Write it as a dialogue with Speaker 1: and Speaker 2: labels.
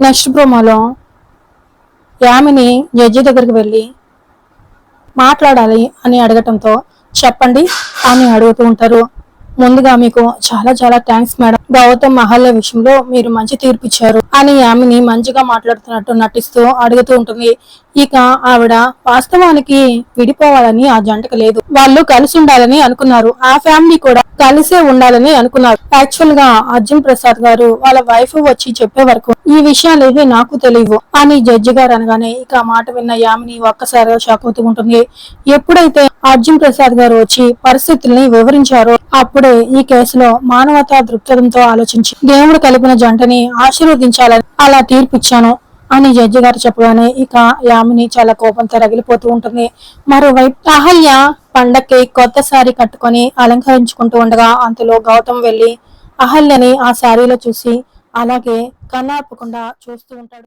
Speaker 1: Next ప్రోమోలో Yamini judge దగ్గరికి వెళ్ళి మాట్లాడాలి అని అడగటంతో చెప్పండి అని అడుగుతూ ఉంటారు. ముందుగా మీకు చాలా చాలా థ్యాంక్స్ మేడం గౌతమ్ మహల్య విషయంలో మీరు మంచి తీర్పు ఇచ్చారు. అని యామిని మంచిగా మాట్లాడుతున్నట్టు నటిస్తూ అడుగుతూ ఉంటుంది. ఇక ఆవిడ వాస్తవానికి విడిపోవాలని ఆ జంటకు లేదు. వాళ్ళు కలిసి ఉండాలని అనుకున్నారు. ఆ ఫ్యామిలీ కూడా కలిసే ఉండాలని అనుకున్నారు. యాక్చువల్గా అర్జున్ ప్రసాద్ గారు వాళ్ళ వైఫ్ వచ్చి చెప్పే వరకు ఈ విషయాలు ఏవి నాకు తెలియవు అని జడ్జి గారు అనగానే ఇక మాట విన్న యామిని ఒక్కసారిగా షాక్ అవుతూ ఉంటుంది. ఎప్పుడైతే అర్జున్ ప్రసాద్ గారు వచ్చి పరిస్థితుల్ని వివరించారు. అప్పుడే ఈ కేసులో మానవతా దృక్పథంతో ఆలోచించి దేవుడు కలిపిన జంటని ఆశీర్వదించాలని అలా తీర్పిచ్చాను అని జడ్జి గారు చెప్పగానే ఇక యామిని చాలా కోపంతో రగిలిపోతూ ఉంటుంది. మరోవైపు అహల్య పండక్కి కొత్త సారీ కట్టుకొని అలంకరించుకుంటూ ఉండగా అంతలో గౌతమ్ వెళ్ళి అహల్యని ఆ శారీలో చూసి అలాగే కన్నార్పకుండా చూస్తూ ఉంటాడు.